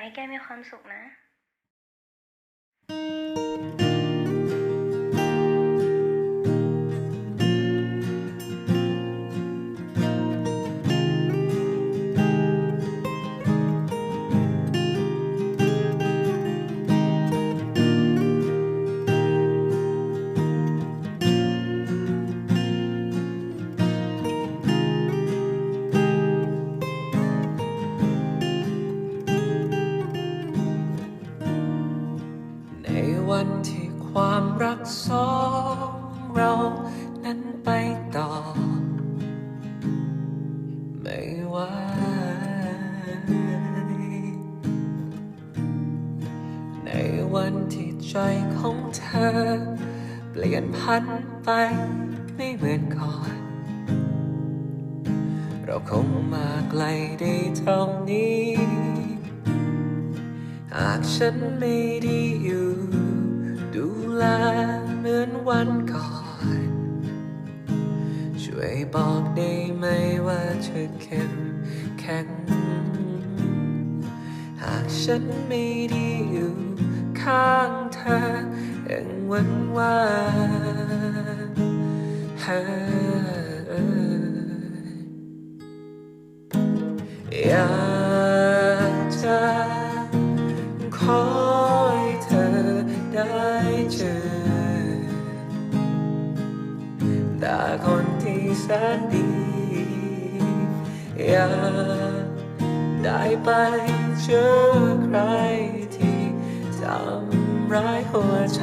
ให้แกมีความสุขนะ ความรักสองเรานั้นไปต่อ ไม่ไหวในวันที่ใจของเธอ เปลี่ยนพันไปไม่เหมือนก่อน เราคงมาไกลได้เท่านี้ หากฉันไม่ได้อยู่ ดูแลเหมือนวันก่อน ช่วยบอกได้ไหมว่าเธอเข้มแข็ง หากฉันไม่ได้อยู่ข้างเธอยังหวันว่า แต่คนที่แสนดี อยากได้ไปเจอใครที่ทำร้ายหัวใจ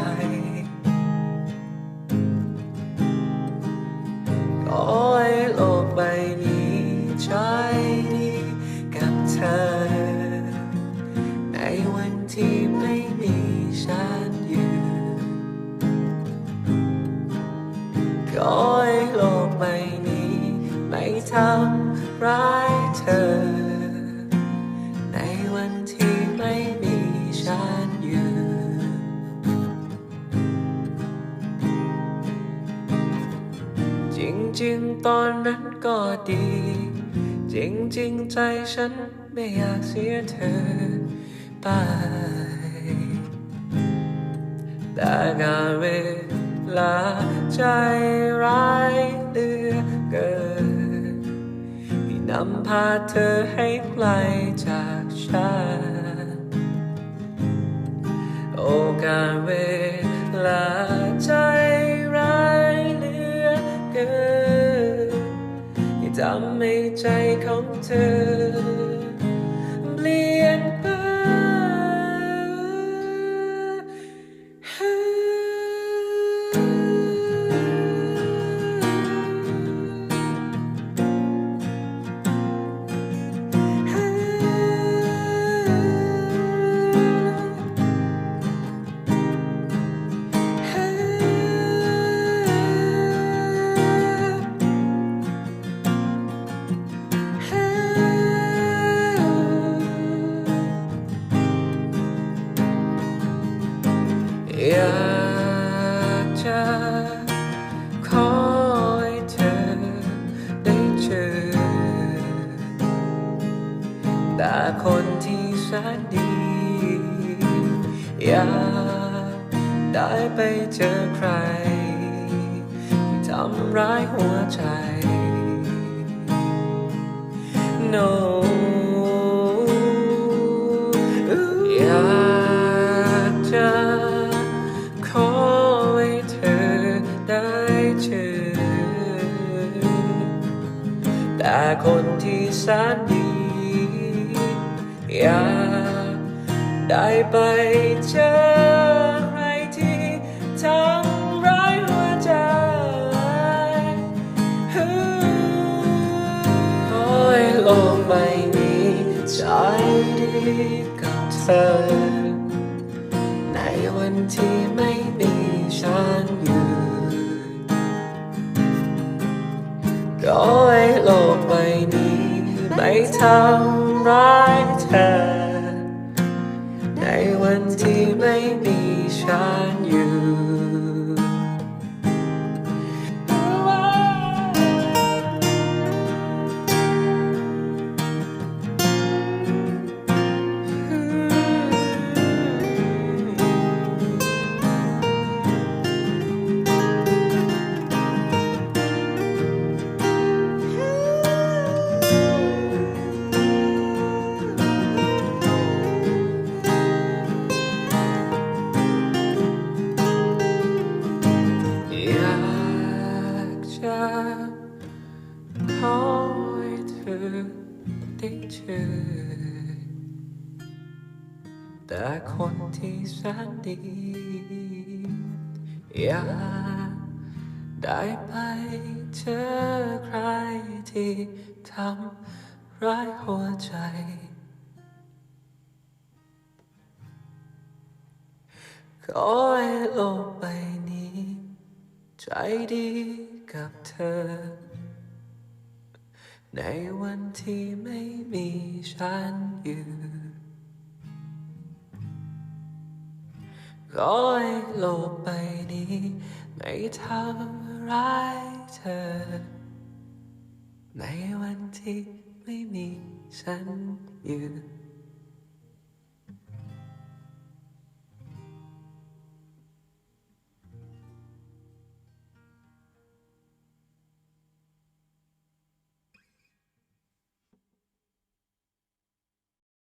ริง ๆ ตอนนั้นก็ดี จริง ๆ ใจฉันไม่อยากเสียเธอไปแต่การเวลาใจร้ายเหลือเกินที่นำพาเธอให้ไกลจากฉันโอกาสเวลาใจร้ายเหลือเกิน ทำให้ใจของเธอ อยากจะขอให้เธอได้เจอ แต่คนที่แสนดี อยากได้ไปเจอใคร ที่ทำร้ายหัวใจ No แต่คนที่แสนดี อยากได้ไปเจอใครที่ทำร้ายหัวใจขอให้โลกใบนี้ใจดีกับเธอ ในวันที่ไม่มีฉันอยู่ ทำร้ายเธอ ในวันที่ไม่มีฉันอยู่ แต่คนที่แสนดี อยากได้ไปเจอใครที่ทำร้ายหัวใจ ขอให้โลกไปนี้ ใจดีกับเธอ ในวันที่ไม่มีฉันอยู่ขอให้โลกใบนี้ ไม่ทำร้ายเธอ ในวันที่ไม่มีฉันอยู่